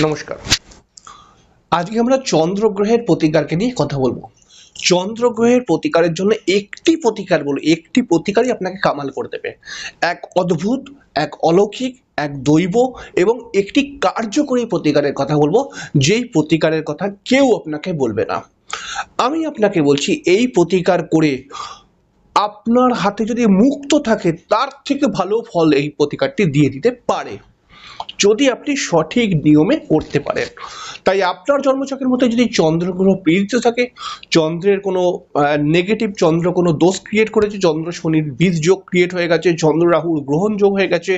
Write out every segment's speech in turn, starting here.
নমস্কার। আজকে আমরা চন্দ্রগ্রহের প্রতিকারকে নিয়ে কথা বলব। চন্দ্রগ্রহের প্রতিকারের জন্য একটি প্রতিকার বলো একটি প্রতিকারই আপনাকে কামাল করে দেবে। এক অদ্ভুত, এক অলৌকিক, এক দৈব এবং একটি কার্যকরী প্রতিকারের কথা বলব, যেই প্রতিকারের কথা কেউ আপনাকে বলবে না। আমি আপনাকে বলছি, এই প্রতিকার করে আপনার হাতে যদি মুক্ত থাকে, তার থেকে ভালো ফল এই প্রতিকারটি দিয়ে দিতে পারে। যদি আপনি সঠিক নিয়মে করতে পারেন। তাই আপনার জন্মচক্রের মধ্যে যদি চন্দ্রগ্রহ পীড়িত থাকে, চন্দ্রের কোনো নেগেটিভ চন্দ্র কোনো দোষ ক্রিয়েট করেছে, চন্দ্র শনির বীজ যোগ ক্রিয়েট হয়ে গেছে, চন্দ্র রাহুর গ্রহণ যোগ হয়ে গেছে,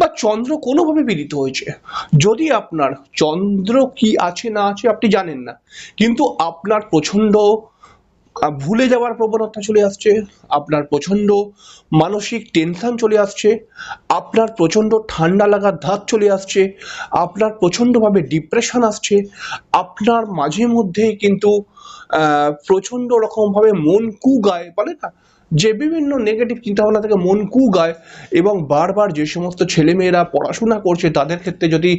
বা চন্দ্র কোনোভাবে পীড়িত হয়েছে, যদি আপনার চন্দ্র কি আছে না আছে আপনি জানেন না, কিন্তু আপনার প্রচণ্ড ভুলে যাওয়ার প্রবণতা চলে আসছে, আপনার প্রচণ্ড মানসিক টেনশন চলে আসছে, আপনার প্রচণ্ড ঠান্ডা লাগার ধাত চলে আসছে, আপনার প্রচণ্ডভাবে ডিপ্রেশন আসছে, আপনার মাঝে মধ্যে কিন্তু প্রচণ্ড রকমভাবে মন কু গায়, বলে না? যে বিভিন্ন নেগেটিভ চিন্তাভাবনা থেকে মন কু গায় এবং বারবার যে সমস্ত ছেলেমেয়েরা পড়াশোনা করছে, তাদের ক্ষেত্রে যদি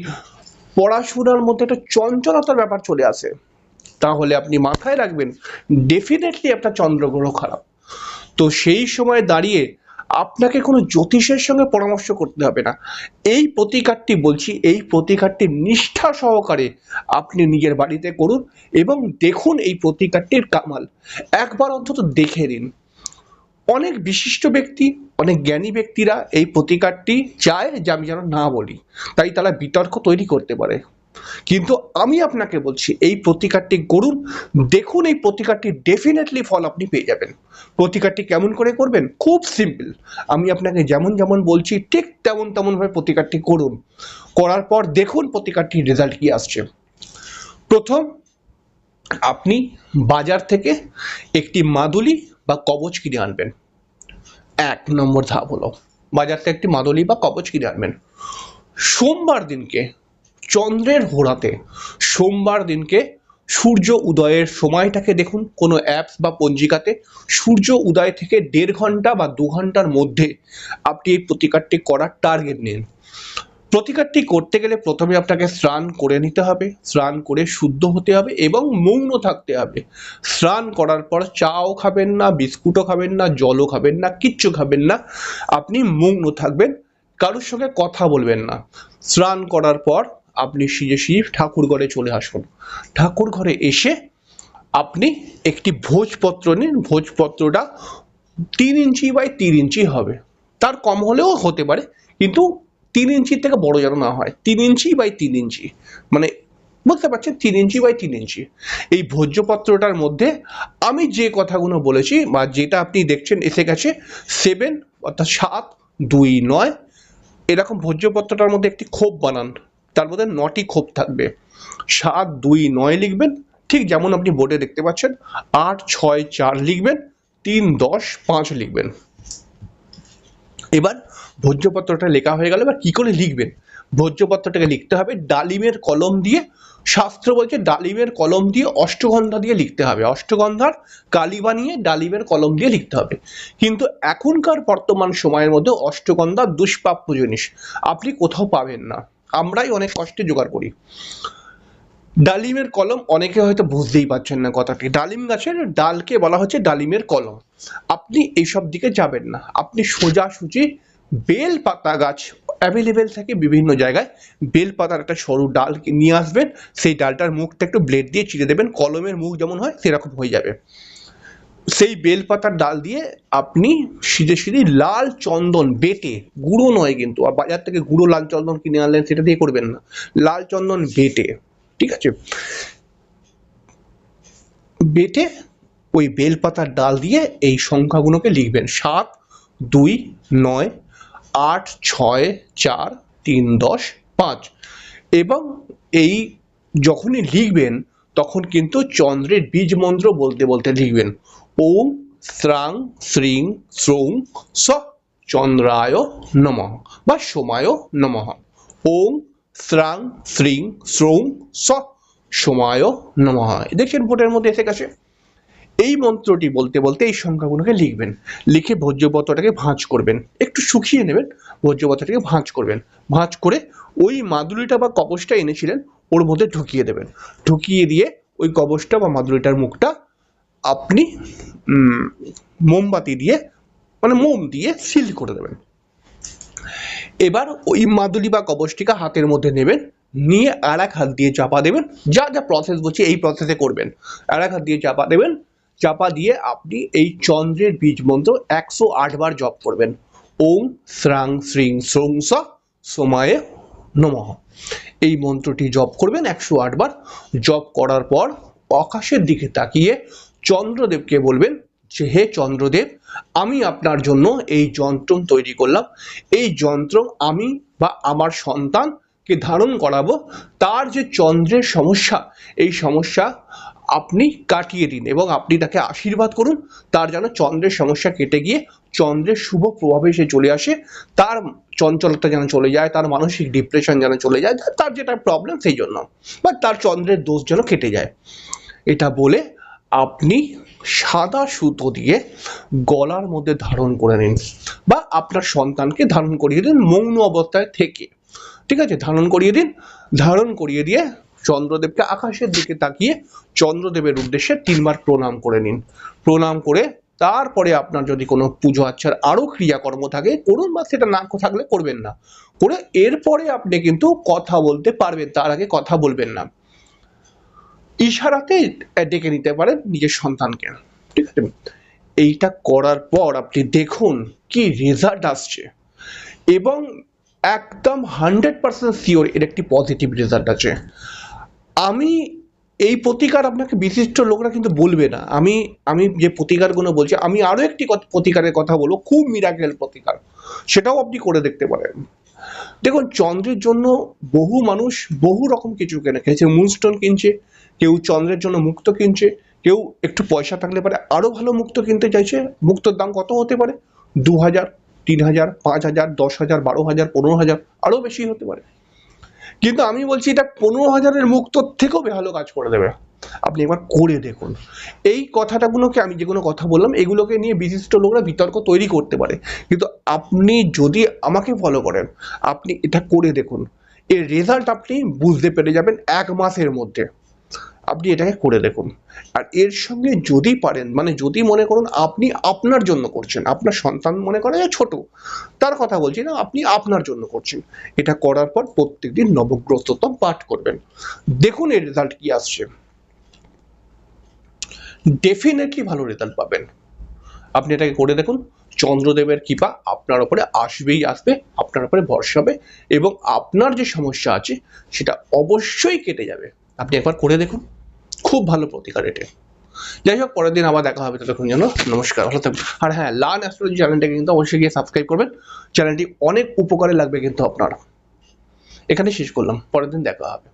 পড়াশোনার মধ্যে একটা চঞ্চলতার ব্যাপার চলে আসে তাহলে আপনি মাথায় রাখবেন ডেফিনেটলি আপনার চন্দ্রগ্রহ খারাপ। তো সেই সময় দাঁড়িয়ে আপনাকে কোনো জ্যোতিষের সঙ্গে পরামর্শ করতে হবে না। এই প্রতিকারটি বলছি, এই প্রতিকারটি নিষ্ঠা সহকারে আপনি নিজের বাড়িতে করুন এবং দেখুন এই প্রতিকারটির কামাল। একবার অন্তত দেখে নিন। অনেক বিশিষ্ট ব্যক্তি, অনেক জ্ঞানী ব্যক্তিরা এই প্রতিকারটি চায় যে আমি যেন না বলি। তাই তারা বিতর্ক তৈরি করতে পারে। কিন্তু আমি আপনাকে বলছি, এই প্রতিকারটি করুন। দেখুন, এই প্রতিকারটি ডেফিনেটলি ফল আপনি পেয়ে যাবেন। প্রতিকারটি কেমন করে করবেন? খুব সিম্পল আমি আপনাকে যেমন যেমন বলছি, ঠিক তেমন তেমনভাবে প্রতিকারটি করুন। করার পর দেখুন প্রতিকারটির রেজাল্ট কি আসছে। প্রথম, আপনি বাজার থেকে একটি মাদুলি বা কবচ কিনে আনবেন। এক নম্বর ধাপ হলো, বাজার থেকে একটি মাদুলি বা কবচ কিনে আনবেন। সোমবার দিনকে চন্দ্রের হোরাতে সোমবার দিনকে সূর্য উদয়ের সময়টাকে দেখুন, কোনো অ্যাপস বা পঞ্জিকাতে। সূর্য উদয় থেকে দেড় ঘণ্টা বা দু ঘণ্টার মধ্যে আপনি এই প্রতিকারটি করার টার্গেট নিন। প্রতিকারটি করতে গেলে প্রথমে আপনাকে স্নান করে নিতে হবে। স্নান করে শুদ্ধ হতে হবে এবং মৌন থাকতে হবে। স্নান করার পর চাও খাবেন না, বিস্কুটও খাবেন না, জলও খাবেন না, কিচ্ছু খাবেন না। আপনি মৌন থাকবেন, কারোর সঙ্গে কথা বলবেন না। স্নান করার পর আপনি সিজে সিজে ঠাকুর ঘরে চলে আসুন। ঠাকুর ঘরে এসে আপনি একটি ভোজপত্র নিন। ভোজপত্রটা তিন ইঞ্চি বাই তিন ইঞ্চি হবে। তার কম হলেও হতে পারে, কিন্তু তিন ইঞ্চির থেকে বড় যেন না হয়। তিন ইঞ্চি বাই তিন ইঞ্চি। মানে বুঝতে পারছেন? তিন ইঞ্চি বাই তিন ইঞ্চি। এই ভোজ্যপত্রটার মধ্যে আমি যে কথাগুলো বলেছি বা যেটা আপনি দেখছেন, এসে গেছে সেভেন অর্থাৎ সাত, দুই, নয়, এরকম ভোজ্যপত্রটার মধ্যে একটি খোপ বানান। তার মধ্যে নটি খোপ থাকবে। সাত, দুই, নয় লিখবেন, ঠিক যেমন আপনি বোর্ডে দেখতে পাচ্ছেন। আট, ছয়, চার লিখবেন, তিন, দশ, পাঁচ লিখবেন। এবার ভোজ্যপত্রটা লেখা হয়ে গেল, এবার কি করে লিখবেন? ভোজ্যপত্রটাকে লিখতে হবে, ডালিমের কলম দিয়ে, শাস্ত্র বলছে ডালিমের কলম দিয়ে অষ্টগন্ধা দিয়ে লিখতে হবে। অষ্টগন্ধার কালি বানিয়ে ডালিমের কলম দিয়ে লিখতে হবে। কিন্তু এখনকার বর্তমান সময়ের মধ্যে অষ্টগন্ধা দুষ্প্রাপ্য জিনিস, আপনি কোথাও পাবেন না। আমরাই অনেক কষ্টে জোগাড় করি। ডালিমের কলম অনেকে হয়তো বুঝতেই পারছেন না কথাটি। ডালিম গাছের ডালকে বলা হচ্ছে ডালিমের কলম। আপনি এইসব দিকে যাবেন না। আপনি সোজাসুজি বেল পাতা গাছ অ্যাভেলেবেল থাকে বিভিন্ন জায়গায়। বেল পাতার একটা সরু ডাল নিয়ে আসবেন। সেই ডালটার মুখটা একটু ব্লেড দিয়ে চিড়ে দেবেন। কলমের মুখ যেমন হয়, সেরকম হয়ে যাবে। সেই বেলপাতার ডাল দিয়ে আপনি সিধে সিধে লাল চন্দন বেটে, গুঁড়ো নয় কিন্তু বাজার থেকে গুঁড়ো লাল চন্দন কিনে আনলেন সেটা দিয়ে করবেন না। লাল চন্দন বেটে, ঠিক আছে? বেটে ওই বেলপাতার ডাল দিয়ে এই সংখ্যাগুলোকে লিখবেন। সাত, দুই, নয়, আট, ছয়, চার, তিন, দশ, পাঁচ। এবং এই যখনই লিখবেন, তখন কিন্তু চন্দ্রের বীজ মন্ত্র বলতে বলতে লিখবেন। ওম স্রাং শ্রিং শ্রৌং স চন্দ্রায় নমঃ বা সোমায় নমঃ ওম স্রাং শ্রিং শ্রৌং স সোমায় নমঃ দেখছেন ভোটের মধ্যে এসে গেছে। এই মন্ত্রটি বলতে বলতে এই সংখ্যাগুলোকে লিখবেন। লিখে ভোজ্যপত্রটাকে ভাঁজ করবেন। একটু শুকিয়ে নেবেন, ভোজ্যপত্রটাকে ভাঁজ করবেন। ভাঁজ করে ওই মাদুলিটা বা কবচটা এনেছিলেন, ওর মধ্যে ঢুকিয়ে দেবেন। ঢুকিয়ে দিয়ে ওই কবচটা বা মাদুলিটার মুখটা আপনি মোমবাতি দিয়ে মানে মোম দিয়ে সিল করে দেবেন। এবার ওই মাদুলি বা কবচটিকে হাতের মধ্যে নেবেন, নিয়ে আর এক হাত দিয়ে চাপা দেবেন। যা যা প্রসেস বলছি, এই প্রসেসে করবেন। আর এক হাত দিয়ে চাপা দেবেন, চাপা দিয়ে আপনি এই চন্দ্রের বীজ মন্ত্র একশো আট বার জপ করবেন। ওম শ্রাং শ্রিং শ্রং সোমায়ে নমঃ। এই মন্ত্রটি জপ করবেন একশো আট বার। জপ করার পর আকাশের দিকে তাকিয়ে চন্দ্রদেবকে বলবেন যে, হে চন্দ্রদেব, আমি আপনার জন্য এই যন্ত্র তৈরি করলাম। এই যন্ত্র আমি বা আমার সন্তানকে ধারণ করাবো। তার যে চন্দ্রের সমস্যা, এই সমস্যা আপনি কাটিয়ে দিন এবং আপনি তাকে আশীর্বাদ করুন। তার যেন চন্দ্রের সমস্যা কেটে গিয়ে চন্দ্রের শুভ প্রভাবে সে চলে আসে। তার চঞ্চলতা যেন চলে যায়, তার মানসিক ডিপ্রেশন যেন চলে যায়, তার যেটা প্রবলেম সেই জন্য। বা তার চন্দ্রের দোষ যেন কেটে যায়। এটা বলে আপনি সাদা সুতো দিয়ে গলার মধ্যে ধারণ করে নিন বা আপনার সন্তানকে ধারণ করিয়ে দিন মৌন অবস্থায় থেকে। ঠিক আছে? ধারণ করিয়ে দিন। ধারণ করিয়ে দিয়ে চন্দ্রদেবকে আকাশের দিকে তাকিয়ে চন্দ্রদেবের উদ্দেশ্যে তিনবার প্রণাম করে নিন। প্রণাম করে তারপরে আপনার যদি কোনো পুজো আচ্ছার আরও ক্রিয়াকর্ম থাকে, করুন বা সেটা না থাকলে করবেন না। করে এরপরে আপনি কিন্তু কথা বলতে পারবেন, তার আগে কথা বলবেন না। ইশারাতে ডেকে নিতে পারেন নিজের সন্তানকে। ঠিক আছে? এইটা করার পর আপনি দেখুন কি রেজাল্ট আসছে। এবং একদম হান্ড্রেড পার্সেন্ট শিওর এর একটি পজিটিভ রেজাল্ট আছে। আমি এই প্রতিকার আপনাকে বিশিষ্ট লোকরা কিন্তু বলবে না। আমি আমি যে প্রতিকারগুলো বলছি, আমি আরও একটি প্রতিকারের কথা বলব, খুব মিরাকেল প্রতিকার। সেটাও আপনি করে দেখতে পারেন। দেখুন, চন্দ্রের জন্য বহু মানুষ বহু রকম কিছু কেনে কেউ মুনস্টোন কিনছে, কেউ চন্দ্রের জন্য মুক্ত কিনছে, কেউ একটু পয়সা থাকলে পারে আরও ভালো মুক্ত কিনতে চাইছে। মুক্তর দাম কত হতে পারে? দু হাজার তিন হাজার পাঁচ হাজার দশ হাজার বারো হাজার পনেরো হাজার আরও বেশি হতে পারে। কিন্তু আমি বলছি এটা পনেরো হাজারের মুক্তর থেকেও ভালো কাজ করে দেবে। আপনি একবার করে দেখুন। এই কথাটাগুলোকে আমি যেগুলো কথা বললাম, এগুলোকে নিয়ে বিশিষ্ট লোকরা বিতর্ক তৈরি করতে পারে। কিন্তু আপনি যদি আমাকে ফলো করেন, আপনি এটা করে দেখুন। এর রেজাল্ট আপনি বুঝতে পেরে যাবেন এক মাসের মধ্যে। আপনি এটাকে করে দেখুন। আর এর সঙ্গে যদি পারেন মানে যদি মনে করুন আপনি আপনার জন্য করছেন, আপনার সন্তান মনে করে যে ছোট, তার কথা বলছি না, আপনি আপনার জন্য করছেন। এটা করার পর প্রত্যেকদিন নবগ্রস্ততম পাঠ করবেন। দেখুন এর রেজাল্ট কি আসছে। ডেফিনেটলি ভালো রেজাল্ট পাবেন। আপনি এটাকে করে দেখুন, চন্দ্রদেবের কৃপা আপনার ওপরে আসবেই আসবে, আপনার ওপরে ভরসা হবে এবং আপনার যে সমস্যা আছে, সেটা অবশ্যই কেটে যাবে। আপনি একবার করে দেখুন, খুব ভালো প্রতিকার এটা। যাই হোক, পরের দিন আবার দেখা হবে, ততক্ষণ জন্য নমস্কার, ভালো থাকবেন। আর হ্যাঁ লান অ্যাস্ট্রোলজি চ্যানেলটাকে কিন্তু অবশ্যই গিয়ে সাবস্ক্রাইব করবেন। চ্যানেলটি অনেক উপকারে লাগবে কিন্তু আপনার। এখানে শেষ করলাম, পরের দিন দেখা হবে।